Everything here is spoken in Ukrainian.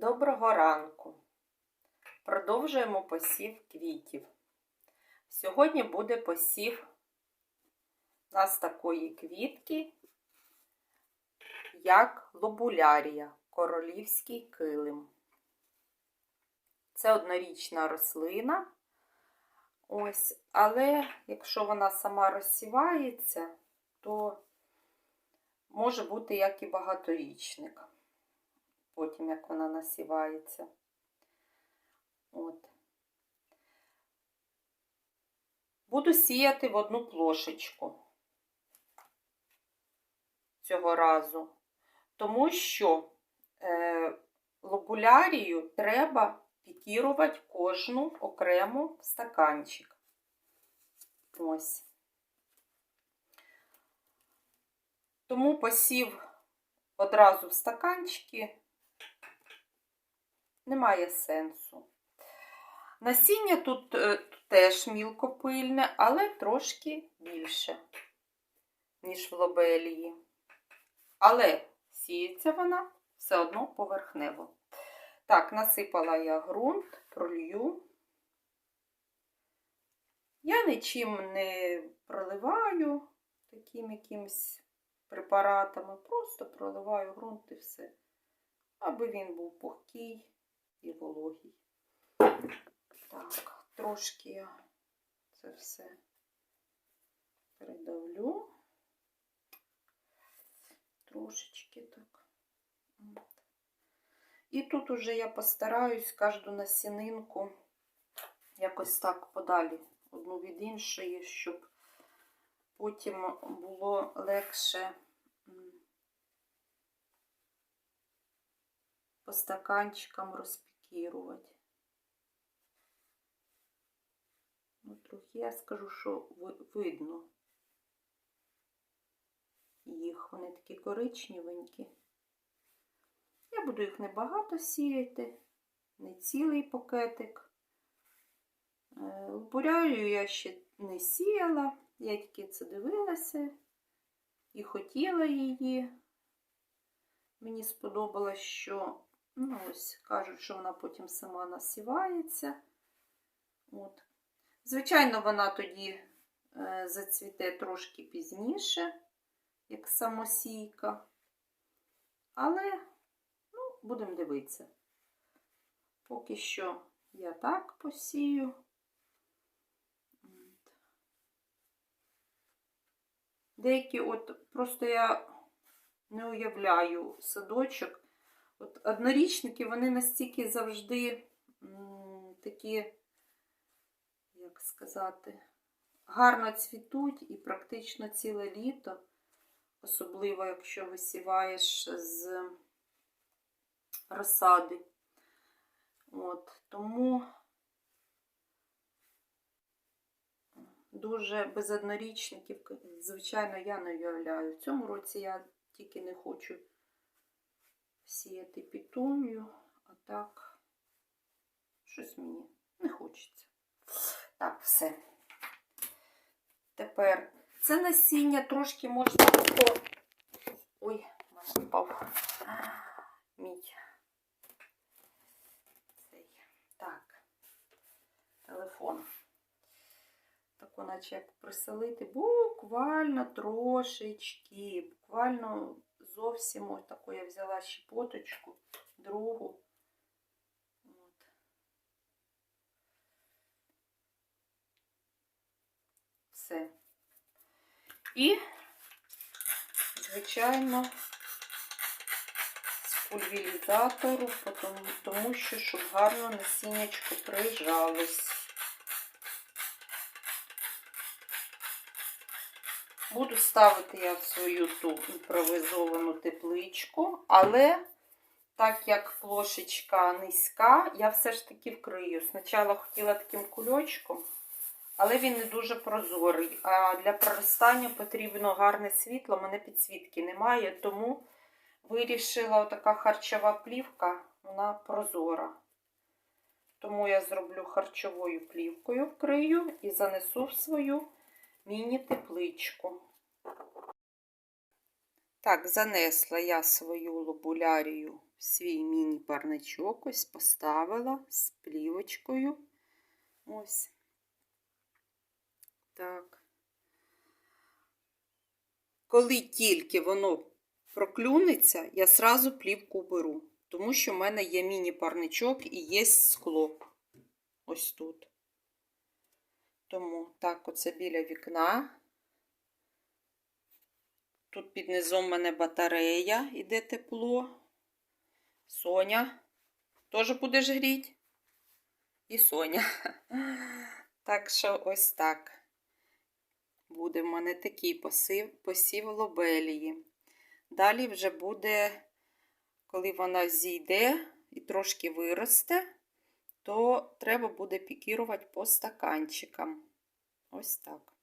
Доброго ранку! Продовжуємо посів квітів. Сьогодні буде посів у нас такої квітки, як лобулярія, королівський килим. Це однорічна рослина. Ось, але якщо вона сама розсівається, то може бути як і багаторічник потім як вона насівається. От. Буду сіяти в одну плошечку цього разу, тому що е, лобулярію треба пікірувати кожну окремо в стаканчик. Ось. Тому посів одразу в стаканчики немає сенсу. Насіння тут е, теж мілкопильне, але трошки більше, ніж в лобелії. Але сіється вона все одно поверхнево. Так, насипала я ґрунт, пролью. Я нічим не проливаю таким якимось препаратами, просто проливаю ґрунт і все, аби він був пухкий і вологий. Так, трошки я це все придавлю. Трошечки так. І тут уже я постараюсь кожну насінинку якось так подалі одну від іншої, щоб потім було легше по стаканчикам розпікірувати. Ну, трохи я скажу, що видно їх. Вони такі коричневенькі. Я буду їх небагато сіяти, не цілий пакетик. Буряю я ще не сіяла, я тільки це дивилася і хотіла її. Мені сподобалось, що Ну, ось, кажуть, що вона потім сама насівається. От. Звичайно, вона тоді е, зацвіте трошки пізніше, як самосійка. Але, ну, будемо дивитися. Поки що я так посію. Деякі, от, просто я не уявляю садочок. От Однорічники, вони настільки завжди такі, як сказати, гарно цвітуть і практично ціле літо, особливо, якщо висіваєш з розсади. От, Тому дуже без однорічників, звичайно, я не уявляю. В цьому році я тільки не хочу сіяти пітунію, а так, щось мені не хочеться. Так, все. Тепер це насіння трошки можна тако. Ой, мене впав мій. Цей. Так, телефон. Тако, наче як приселити, буквально трошечки, буквально зовсім ось таку я взяла щепоточку, другу. От. Все. І, звичайно, з пульверізатору, тому що, щоб гарно насіннячко прижалось. Буду ставити я в свою ту імпровизовану тепличку, але так як плошечка низька, я все ж таки вкрию. Спочатку хотіла таким кульочком, але він не дуже прозорий. А для проростання потрібно гарне світло, У мене підсвітки немає, тому вирішила така харчова плівка, вона прозора. Тому я зроблю харчовою плівкою, вкрию і занесу в свою міні-тепличку. Так, занесла я свою лобулярію в свій міні-парничок, ось поставила з плівочкою. Ось. Так. Коли тільки воно проклюнеться, я сразу плівку беру, тому що в мене є міні-парничок і є скло. Ось тут. Тому так, оце біля вікна. Тут під низом в мене батарея, іде тепло. Соня. Теж будеш гріти? І Соня. Так що ось так. Буде в мене такий посів, посів лобелії. Далі вже буде, коли вона зійде і трошки виросте, то треба буде пікірувати по стаканчикам. Ось так.